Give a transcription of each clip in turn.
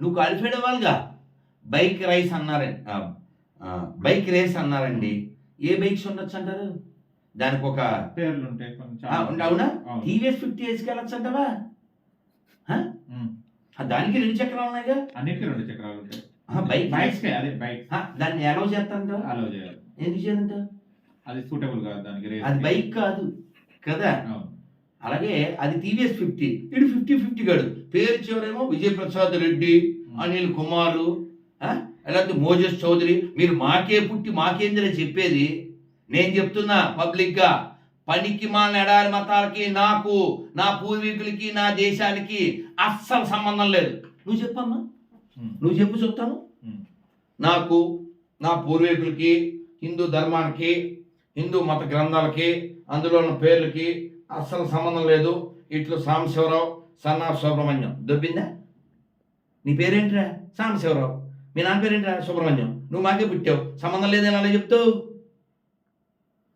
నువ్వు క్వాలిఫైడ్ అవ్వాలిగా bike rice అన్నారండి బైక్ రేస్ అన్నారండి. ఏ బైక్స్ ఉండొచ్చు అంటారు దానికి ఒక అవునా. టీవీఎస్ ఫిఫ్టీ ఏజ్కి వెళ్ళొచ్చు అంటావా. దానికి రెండు చక్రాలు ఉన్నాయిగా? అన్నిటికీ రెండు చక్రాలు ఉంటాయి. Bike bikes? అదే బైక్ దాన్ని ఎలా చేస్తాంటావు అలౌ చేయాలి. ఎందుకు చేయాలంటావు అది సూటబుల్ కాదు దానికి అది. బైక్ కాదు కదా. అలాగే అది టీవీఎస్ ఫిఫ్టీ. ఇటు ఫిఫ్టీ ఫిఫ్టీ కాడు పేరు చివరేమో విజయప్రసాద్ రెడ్డి అనిల్ కుమారు? లేకపోతే మోజస్ చౌదరి. మీరు మాకే పుట్టి మాకేందిరా చెప్పేది? నేను చెప్తున్నా పబ్లిక్గా. పనికి మా ఎడారి మతాలకి నాకు నా పూర్వీకులకి నా దేశానికి అస్సలు సంబంధం లేదు. నువ్వు చెప్పమ్మా. నువ్వు చెప్పు చెప్తాను. నాకు నా పూర్వీకులకి హిందూ ధర్మానికి హిందూ మత గ్రంథాలకి అందులో ఉన్న పేర్లకి అస్సలు సంబంధం లేదు. ఇట్లు సాంబశివరావు సన్నా సుబ్రహ్మణ్యం. దొబ్బిందా? నీ పేరేంట్రా? సాంబశివరావు మీ నాన్న పేరేంట్రా? సుబ్రహ్మణ్యం. నువ్వు మాకే పుట్టావు. సంబంధం లేదని అలా చెప్తావు?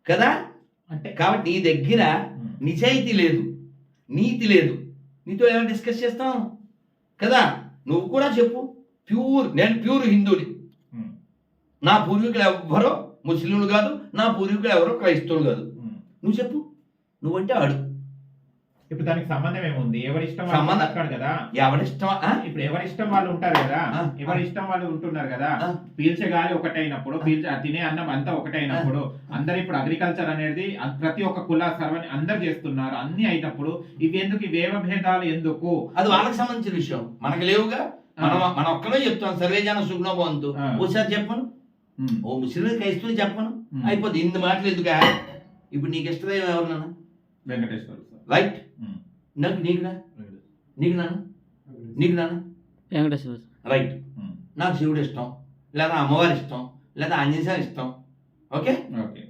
కదా? అంటే కాబట్టి నీ దగ్గర. నిజాయితీ లేదు. నీతి లేదు. నీతో ఎలా డిస్కస్ చేస్తాం? కదా? నువ్వు కూడా చెప్పు. ప్యూర్ నేను ప్యూర్ హిందువుని. నా పూర్వీకులు ఎవ్వరో ముస్లింలు కాదు నా పూర్వీకులు ఎవరో క్రైస్తవులు కాదు. నువ్వు చెప్పు. నువ్వంటే ఆడు. ఇప్పుడు దానికి సంబంధం ఏముంది? ఎవరి ఇష్టం సంబంధం- కదా? ఎవడిష్టమా ఆ? ఇప్పుడు ఎవరి ఇష్టం వాళ్ళు ఉంటారు కదా? ఎవరి ఇష్టం వాళ్ళు ఉంటున్నారు కదా. పీల్చే గాలి ఒకటైనప్పుడు పీల్చే తినే అన్నం అంతా ఒకటైనప్పుడు అందరు ఇప్పుడు అగ్రికల్చర్ అనేది ప్రతి ఒక్క కుల సర్వని అందరు చేస్తున్నారు. అన్ని అయినప్పుడు ఇవి ఎందుకు? ఈ భేదాలు ఎందుకు? అది వాళ్ళకి సంబంధించిన విషయం. మనకు లేవుగా? మనం మన ఒక్కనే చెప్తాం. సర్వేజన సుగ్నభవంతు. ఆ. ఓసారి చెప్పను. ఓ ముస్లిం క్రైస్తవులు చెప్పను. ఉమ్. అయిపోద్ది. ఇన్ని మాటలు ఎందుకు? ఇప్పుడు నీకు ఇష్టదైవం ఎవరు నాన్న వెంకటేశ్వర రైట్ ఉమ్. నాకు నీకు నా? నీకు నాన్న నీకు నాన్న వెంకటేశ్వర రైట్ ఉమ్. నాకు శివుడు ఇష్టం లేదా అమ్మవారి ఇష్టం లేదా ఆంజనేయ ఇష్టం. ఓకే ఓకే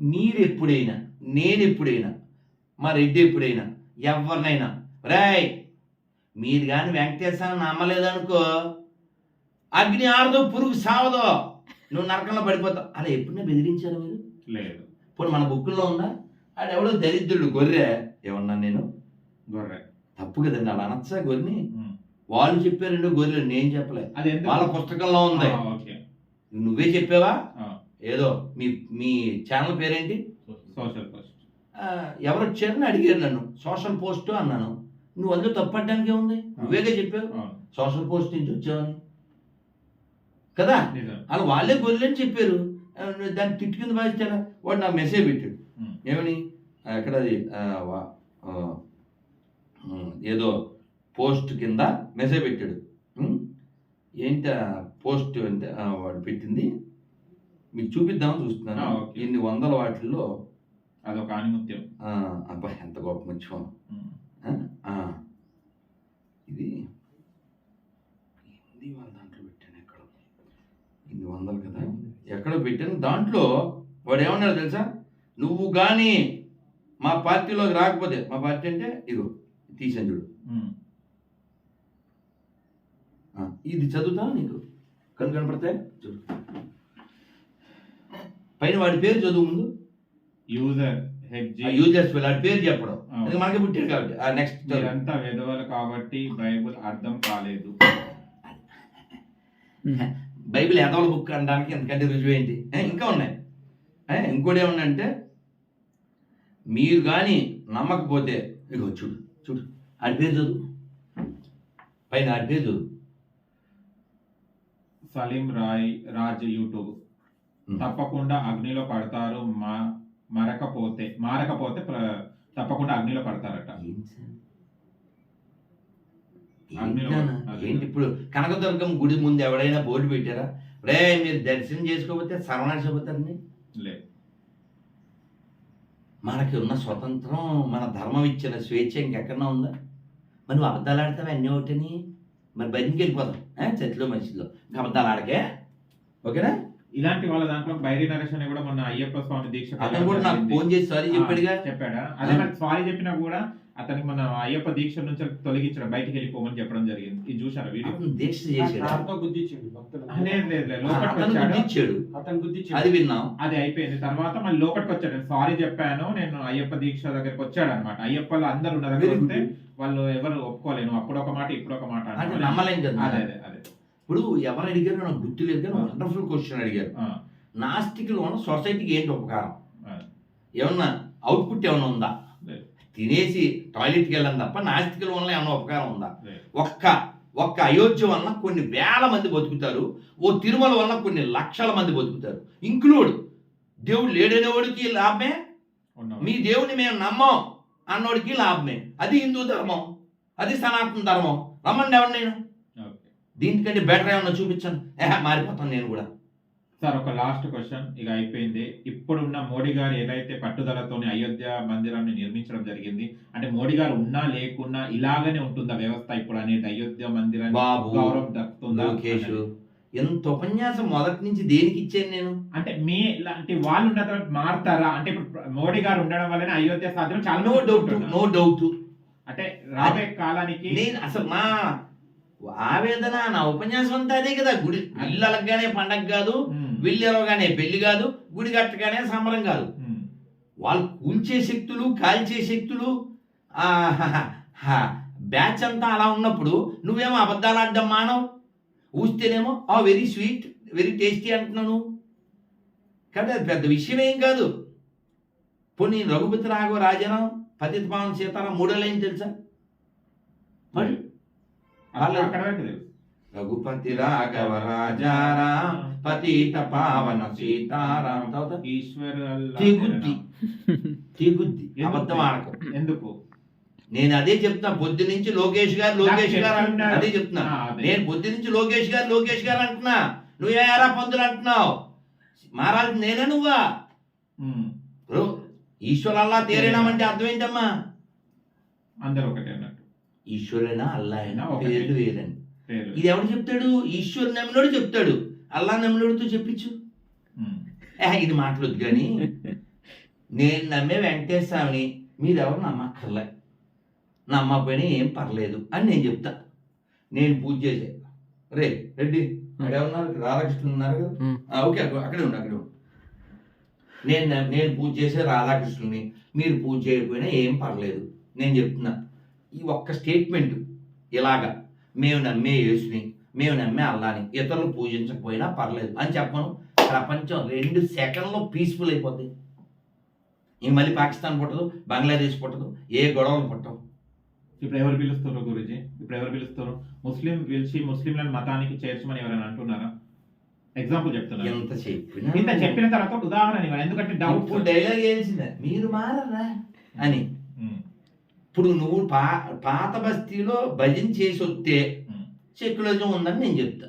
మీరు ఎప్పుడైనా నేను ఎప్పుడైనా మా రెడ్డి ఎప్పుడైనా ఎవరినైనా రాయ్! మీరు కానీ వెంకటేశ్వర నమ్మలేదనుకో అగ్ని ఆరదో పురుగు సావదో. నువ్వు నరకంలో పడిపోతావు. అలా ఎప్పుడైనా బెదిరించారు మీరు? లేదు. ఇప్పుడు మన బుక్కుల్లో ఉందా? ఆడెవడో దరిద్రుడు గొర్రె. ఏమన్నా నేను? గొర్రె. తప్పు కదండి అలా అనొచ్చా గొర్రెని. వాళ్ళు చెప్పారండి గొర్రెలు నేను చెప్పలే. వాళ్ళ పుస్తకంలో ఉంది. నువ్వే చెప్పావా. ఏదో మీ మీ ఛానల్ పేరేంటి? Social post. ఎవరు వచ్చారని అడిగారు నన్ను. సోషల్ పోస్ట్ అన్నాను. నువ్వు అందులో తప్పడానికి ఉంది నువ్వేగా చెప్పావు. సోషల్ పోస్ట్ నుంచి వచ్చావని. కదా? నిజం. వాళ్ళు గొర్రెలని చెప్పారు. దాన్ని తిట్టుకుంది బాధించారా వాడు నాకు మెసేజ్ పెట్టాడు. ఏమని? ఎక్కడ ఏదో పోస్ట్ కింద మెసేజ్ పెట్టాడు. ఏంటి పోస్ట్ అంటే వాడు పెట్టింది? మీకు చూపిద్దామని చూస్తున్నాను. ఇన్ని వందల వాటిల్లో అదొక ఆనిముత్యం. అబ్బా ఎంత గొప్ప. ఆ, ఇది హిందీ వాళ్ళ దాంట్లో పెట్టాను ఎక్కడ. ఇన్ని వందలు కదా? ఎక్కడ పెట్టాను. దాంట్లో వాడు ఏమన్నాడు తెలుసా? నువ్వు కానీ మా పార్టీలోకి రాకపోతే మా పార్టీ అంటే ఇదిగో తీసాను చూడు. ఇది చదువుతా నీకు. కను కనపడితే చూడు. పైన వాడి పేరు చదువు ముందు. యూజర్ యూజర్స్ వాడి పేరు చెప్పడం. మనకి పుట్టాడు కాబట్టి. ఆ నెక్స్ట్ మీరంతా విధవలు కాబట్టి బైబుల్ అర్థం కాలేదు. బైబిల్ ఎదవల బుక్ అనడానికి ఎందుకంటే రుజువు ఏంటి ఇంకా ఉన్నాయి. ఇంకోటి ఏమన్నంటే మీరు కానీ నమ్మకపోతే ఇగో చూడు చూడు పేరు చదువు. పైన పేరు చదువు. సలీం రాయ్ రాజ్ యూట్యూబ్. తప్పకుండా అగ్నిలో పడతారు మా మరకపోతే మారకపోతే తప్పకుండా అగ్నిలో పడతారట. ఏంటి ఇప్పుడు కనకదుర్గం గుడి ముందు ఎవడైనా బోర్డు పెట్టారా? రే మీరు దర్శనం చేసుకోకపోతే సర్వనాశపోతారని లేదు. మనకి ఉన్న స్వతంత్రం మన ధర్మం ఇచ్చిన స్వేచ్ఛ ఇంకెక్కడన్నా ఉందా? మరి నువ్వు అబద్ధాలు ఆడతావా అన్నీ ఒకటిని? మరి బయటికి వెళ్ళిపోదాం చర్చిలో మనిషిలో ఇంకా అబద్ధాలు ఆడకే? ఓకేనా? ఇలాంటి వాళ్ళ దాంట్లో బైరి నరేష్ అని కూడా మొన్న అయ్యప్ప స్వామి దీక్ష అతను కూడా నాకు ఫోన్ చేసి సారీ చెప్పాడుగా. ఆ, చెప్పాడా? అదే సారీ చెప్పినా కూడా అతనికి మన అయ్యప్ప దీక్ష నుంచి తొలగించడం బయటికి వెళ్ళిపోమని చెప్పడం జరిగింది. ఇది చూసారా వీడియో? దీక్ష చేశాడు? గుద్దిచ్చాడు లేదు లేదు లేదు అతను గుద్దిచ్చాడు అది విన్నాం. అది అయిపోయింది. తర్వాత మళ్ళీ లోపలికి వచ్చాడు. నేను సారీ చెప్పాను నేను అయ్యప్ప దీక్ష దగ్గరికి వచ్చాడు అనమాట అయ్యప్పలో అందరు వస్తే వాళ్ళు ఎవరు ఒప్పుకోలేను అప్పుడు ఒక మాట ఇప్పుడు ఒక మాట. నమ్మలేం కదా? అదే అదే అదే. ఇప్పుడు ఎవరు అడిగారు? నాకు గుర్తు లేదు కానీ వండర్ఫుల్ క్వశ్చన్ అడిగారు. నాస్తికులు సొసైటీకి ఏంటి ఉపకారం? ఏమన్నా అవుట్పుట్ ఏమైనా ఉందా. తినేసి టాయిలెట్కి వెళ్ళడం తప్ప నాస్తికుల వల్ల ఏమైనా ఉపకారం ఉందా. ఒక్క ఒక్క అయోధ్య వలన కొన్ని వేల మంది బతుకుతారు. ఓ తిరుమల వలన కొన్ని లక్షల మంది బతుకుతారు. ఇంక్లూడ్ దేవుడు లేడనేవాడికి లాభమే. మీ దేవుని మేము నమ్మం అన్నోడికి లాభమే. అది హిందూ ధర్మం అది సనాతన ధర్మం. రమ్మండి ఎవరు నేను. దీనికంటే బెటర్ ఏమన్నా చూపించండి. ఏహ మారిపోతాను నేను కూడా. సార్ ఒక లాస్ట్ క్వశ్చన్ ఇక అయిపోయింది. ఇప్పుడున్న మోడీ గారు ఏదైతే పట్టుదలతోని అయోధ్య మందిరాన్ని నిర్మించడం జరిగింది అంటే మోడీ గారు ఉన్నా లేకున్నా ఇలాగనే ఉంటుందా వ్యవస్థ ఇప్పుడు అనేది? అయోధ్య మందిరాన్ని గౌరవం దక్కుతుందా. ఎంత ఉపన్యాసం మొదటి నుంచి దేనికి ఇచ్చాను నేను? అంటే మీ లాంటి వాళ్ళు ఉన్న తర్వాత మారుతారా? అంటే ఇప్పుడు మోడీ గారు ఉండడం వల్లనే అయోధ్య సాధ్యం చాలా నో డౌట్. నో డౌట్ అంటే రాబోయే కాలానికి నేను అసలు నా ఆవేదన నా ఉపన్యాసం అంతా అదే కదా. గుడి ఇల్లు అలగ్గానే పండగ కాదు. ఉమ్, వెళ్ళి ఎలవగానే పెళ్ళి కాదు గుడి కట్టగానే సంబరం కాదు. వాళ్ళు కూల్చే శక్తులు కాల్చే శక్తులు బ్యాచ్ అంతా అలా ఉన్నప్పుడు నువ్వేమో అబద్ధాలు ఆడడం మానవు? ఊస్తేనేమో ఆ వెరీ స్వీట్ వెరీ టేస్టీ అంటున్నాను కాబట్టి అది పెద్ద విషయం ఏం కాదు. పోనీ రఘుపతి రాఘవ రాజనం? పతిత పావన్ సీతారాం మూడో లైన్ తెలుసా మరి అక్కడ అక్కడ వరకు తెలుసు రఘుపతి రాఘవ రాజారాం పతిత పావన సీతారాం తర్వాత ఈశ్వర్ తెగుద్ది తెగుద్ది? అబద్ధం ఆడకం. ఎందుకు? నేను అదే చెప్తున్నా పొద్దు నుంచి లోకేష్ గారు లోకేష్ గారు అంటున్నా. అదే చెప్తున్నా. నేను పొద్దు నుంచి లోకేష్ గారు లోకేష్ గారు అంటున్నా. నువ్వేరా పందులు అంటున్నావు? మారాలి నేనే నువ్వా? ఈశ్వరల్లా తేరేనామంటే అర్థం ఏంటమ్మా? అందరూ ఒకటే అన్నట్టు. ఈశ్వరేనా అల్లా అయినా. పేర్లు పేరు ఇది ఎవడు చెప్తాడు? ఈశ్వరు నమ్మినోడు చెప్తాడు. అల్లా నమ్మినోడితో చెప్పించు. ఇది మాటలొద్దు కానీ నేను నమ్మే వెంకటేశ్వర స్వామిని మీరెవరు నమ్మక్కర్లే. నమ్మకపోయినా ఏం పర్లేదు అని నేను చెప్తా. నేను పూజ చేసే. రే రెడ్డి అక్కడ ఉన్నారు రాధాకృష్ణులు ఉన్నారు కదా? ఓకే అక్కడ- ఉండు అక్కడే ఉండు. నేను నేను పూజ చేసే రాధాకృష్ణుని మీరు పూజ చేయకపోయినా ఏం పర్లేదు. నేను చెప్తున్నా. ఈ ఒక్క స్టేట్మెంట్ ఇలాగా. మేము నమ్మే యేసుని మేము నమ్మే అల్లాని ఇతరులు పూజించకపోయినా పర్లేదు. అని చెప్పను. ప్రపంచం రెండు సెకండ్లో పీస్ఫుల్ అయిపోద్ది. ఇంక మళ్ళీ పాకిస్తాన్ పుట్టదు బంగ్లాదేశ్ పుట్టదు ఏ గొడవలు పుట్టవు. ఇప్పుడు ఎవరు పిలుస్తారు గురుజీ? ఇప్పుడు ఎవరు పిలుస్తారు ముస్లిం పిలిచి ముస్లింలను మతానికి చేర్చమని ఎవరైనా అంటున్నారా? ఎగ్జాంపుల్ చెప్తున్నారు ఎంత చెప్పినా ఇంత చెప్పిన తర్వాత ఉదాహరణ ఎందుకంటే డౌట్ ఇప్పుడు డైలాగ్ వేసిందా మీరు మారరా అని. ఇప్పుడు నువ్వు పా పాత బస్తీలో భజన చేసి వస్తే. సెక్యులరిజం ఉందని నేను చెప్తా.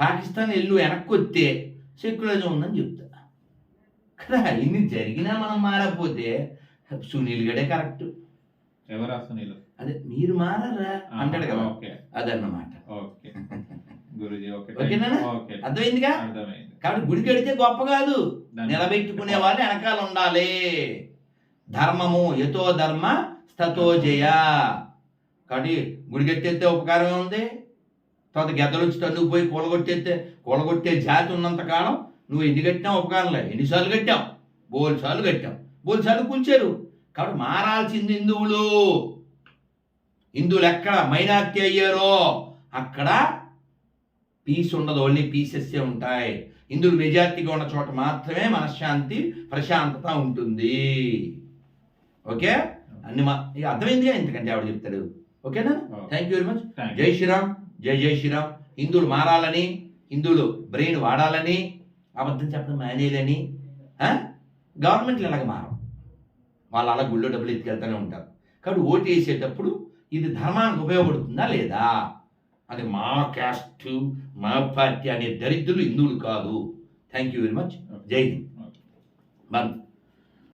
పాకిస్తాన్ ఇల్లు వెనక్కి వస్తే సెక్యులరిజం ఉందని చెప్తా. కదా ఇన్ని జరిగినా మనం మారకపోతే సునీల్ గడే కరెక్ట్. ఎవరు సునీల్? అదే మీరు మారరా? అంటాడు కదా. అదన్నమాట. ఓకేనా? అర్థమైందిగా? అర్థమైంది. కాబట్టి గుడి కడితే గొప్ప కాదు. నిలబెట్టుకునే వాళ్ళు వెనకాల ఉండాలి. ధర్మము యతో ధర్మ స్థతో జయ. కాబట్టి గుడి ఉపకారం ఉంది తర్వాత గెద్దలు వచ్చి తన్నుకు పోయి కూలగొట్టేస్తే కూలగొట్టే జాతి ఉన్నంతకాలం నువ్వు ఎన్ని కట్టినావు ఉపకారం లేదు. ఎన్నిసార్లు కట్టావు? బోల్ సార్లు కట్టావు. బోల్ సార్లు కూల్చారు. కాబట్టి మారాల్సింది హిందువులు. హిందువులు ఎక్కడ మైనార్టీ అయ్యారో అక్కడ పీస్ ఉండదు. ఓన్లీ పీసెస్సే ఉంటాయి. హిందువులు మెజార్టీగా ఉన్న చోట మాత్రమే మనశ్శాంతి ప్రశాంతత ఉంటుంది. ఓకే? అన్ని మా ఇక అర్థమైందిగా ఎందుకంటే ఆవిడ చెప్తాడు. ఓకేనా? థ్యాంక్ యూ వెరీ మచ్ జై శ్రీరామ్ జై జై శ్రీరామ్. హిందువులు మారాలని హిందువులు బ్రెయిన్ వాడాలని అబద్ధం చెప్పడం మానేయాలని? గవర్నమెంట్లు ఎలాగ మారం వాళ్ళు అలా గుళ్ళో డబ్బులు ఎత్తుకెళ్తూనే ఉంటారు. కాబట్టి ఓటు వేసేటప్పుడు ఇది ధర్మానికి ఉపయోగపడుతుందా లేదా? అది మా క్యాస్ట్ మా పార్టీ అనే దరిద్రులు హిందువులు కాదు. థ్యాంక్ యూ వెరీ మచ్ జై హింద్. బంద్.